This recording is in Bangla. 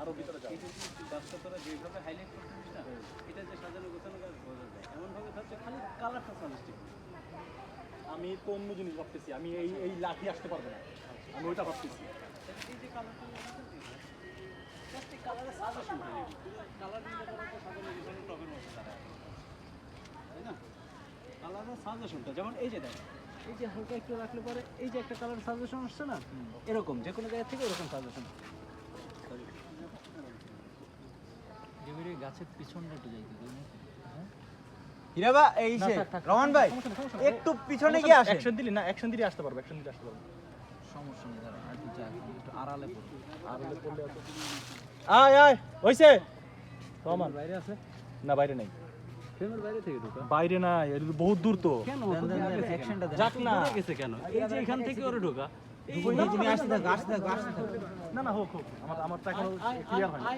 আরও ভিতরে যাও। এটা যদি গাছটা যেভাবে হাইলাইট করছিস না এটা যে সাজানো গোছানো গাছ বোঝা যায়। এমনভাবে থাকছে খালি কালারটা সাজেস্টিভ আমি তো অন্য জিনিস ভাবতেছি আমি এই এই লাঠি আসতে পারব না। আমি ওইটা ভাবতেছি। এই যে কালারটা জাস্ট কালারের সাজেশন কালার দিলে সাজানো গোছানো টবের মতো দাঁড়ায় তাই না? কালারের সাজেশনটা যেমন এই যে দেখ এই যে হালকা একটু রাখলে পরে এই যে একটা কালার সাজেশন আসছে না? এরকম যে কোনো জায়গা থেকে এরকম সাজেশন গাছের পিছনটা একটু যাইতে? হিরাবা এই সে রহমান ভাই। একটু পিছনে গিয়ে আসেন। অ্যাকশন দিলি না অ্যাকশন দিলে আসতে পারব অ্যাকশন দিলে আসতে পারব। সমস্যা নেই দাঁড়া আর একটু যাক একটু আড়ালে হলে পড়লে এত আয় আয় হইছে। রহমান। বাইরে আছে? না বাইরে নাই। বাইরে থেকে না বহুত দূর তো। যাক না। গেছে কেন? এই যে এখান থেকে ওরে ঢোকা। তুমি আসতে থাকো আসতে থাকো আসতে থাকো। না না হোক হোক আমার আমার তো এখনও ক্লিয়ার হয়নি